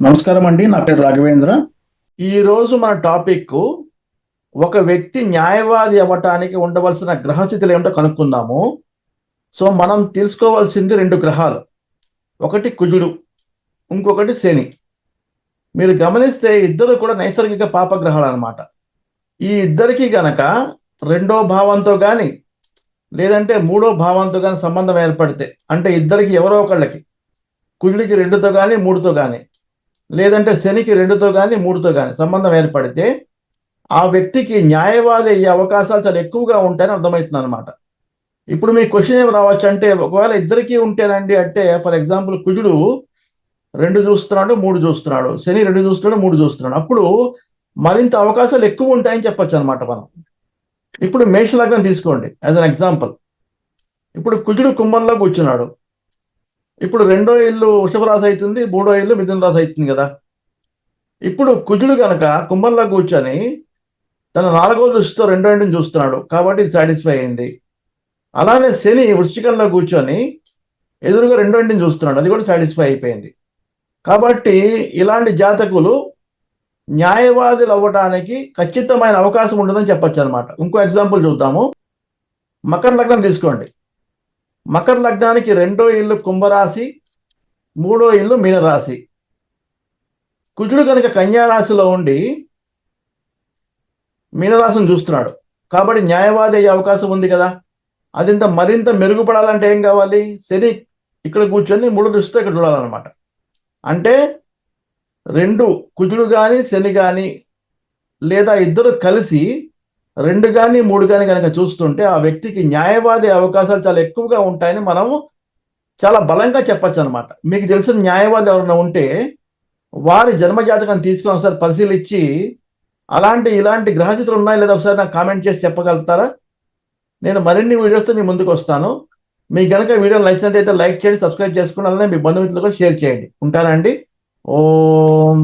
నమస్కారం అండి నా పేరు రాఘవేంద్ర. ఈరోజు మన టాపిక్ ఒక వ్యక్తి న్యాయవాది అవ్వటానికి ఉండవలసిన గ్రహస్థితులు ఏమిటో కనుక్కుందాము. సో మనం తెలుసుకోవాల్సింది రెండు గ్రహాలు. ఒకటి కుజుడు ఇంకొకటి శని. మీరు గమనిస్తే ఇద్దరు కూడా నైసర్గిక పాపగ్రహాలు అన్నమాట ఈ ఇద్దరికి గనక రెండో భావంతో కానీ లేదంటే మూడో భావంతో కానీ సంబంధం ఏర్పడితే అంటే ఇద్దరికి ఎవరో ఒకళ్ళకి కుజుడికి రెండుతో కానీ మూడుతో కానీ లేదంటే శనికి రెండుతో కానీ మూడుతో కానీ సంబంధం ఏర్పడితే ఆ వ్యక్తికి న్యాయవాది అయ్యే అవకాశాలు చాలా ఎక్కువగా ఉంటాయని అర్థమవుతుంది అనమాట ఇప్పుడు మీ క్వశ్చన్ ఏమి రావచ్చు అంటే ఒకవేళ ఇద్దరికీ ఉంటేనండి అంటే ఫర్ ఎగ్జాంపుల్ కుజుడు రెండు చూస్తున్నాడు మూడు చూస్తున్నాడు. శని రెండు చూస్తున్నాడు మూడు చూస్తున్నాడు. అప్పుడు మరింత అవకాశాలు ఎక్కువ ఉంటాయని చెప్పొచ్చు అనమాట మనం. ఇప్పుడు మేషలగ్నం తీసుకోండి యాజ్ అన్ ఎగ్జాంపుల్ ఇప్పుడు కుజుడు కుంభంలో కూర్చున్నాడు. ఇప్పుడు రెండో ఇల్లు వృషభ రాశి అవుతుంది మూడో ఇల్లు మిథున రాశి అవుతుంది కదా. ఇప్పుడు కుజుడు కనుక కుంభంలో కూర్చొని తన నాలుగో దృష్టితో రెండో ఇంటిని చూస్తున్నాడు కాబట్టి ఇది సాటిస్ఫై అయింది. అలానే శని వృశ్చికంలో కూర్చొని ఎదురుగా రెండో ఇంటిని చూస్తున్నాడు అది కూడా సాటిస్ఫై అయిపోయింది. కాబట్టి ఇలాంటి జాతకులు న్యాయవాదులు అవ్వటానికి ఖచ్చితమైన అవకాశం ఉండదని చెప్పొచ్చు అనమాట ఇంకో ఎగ్జాంపుల్ చూద్దాము. మకర లగ్నం తీసుకోండి. మకర లగ్నానికి రెండో ఇల్లు కుంభరాశి మూడో ఇల్లు మీనరాశి. కుజుడు కనుక కన్యారాశిలో ఉండి మీనరాశిని చూస్తున్నాడు. కాబట్టి న్యాయవాది అయ్యే అవకాశం ఉంది కదా. అదింత మరింత మెరుగుపడాలంటే ఏం కావాలి? శని ఇక్కడ కూర్చొని మూడు దృష్టితో ఇక్కడ చూడాలన్నమాట. అంటే రెండు కుజుడు కానీ శని కానీ లేదా ఇద్దరు కలిసి రెండు కానీ మూడు కానీ కనుక చూస్తుంటే ఆ వ్యక్తికి న్యాయవాది అవకాశాలు చాలా ఎక్కువగా ఉంటాయని మనము చాలా బలంగా చెప్పచ్చు అనమాట మీకు తెలిసిన న్యాయవాది ఎవరైనా ఉంటే వారి జన్మజాతకాన్ని తీసుకొని ఒకసారి పరిశీలించి అలాంటి ఇలాంటి గ్రహస్థితులు ఉన్నాయి లేదా ఒకసారి నాకు కామెంట్ చేసి చెప్పగలుగుతారా? నేను మరిన్ని వీడియోస్తో మీ ముందుకు వస్తాను. మీకు కనుక వీడియో నచ్చినట్టయితే లైక్ చేయండి సబ్స్క్రైబ్ చేసుకుని అలానే మీ బంధుమిత్రులకు షేర్ చేయండి. ఉంటానండి ఓం.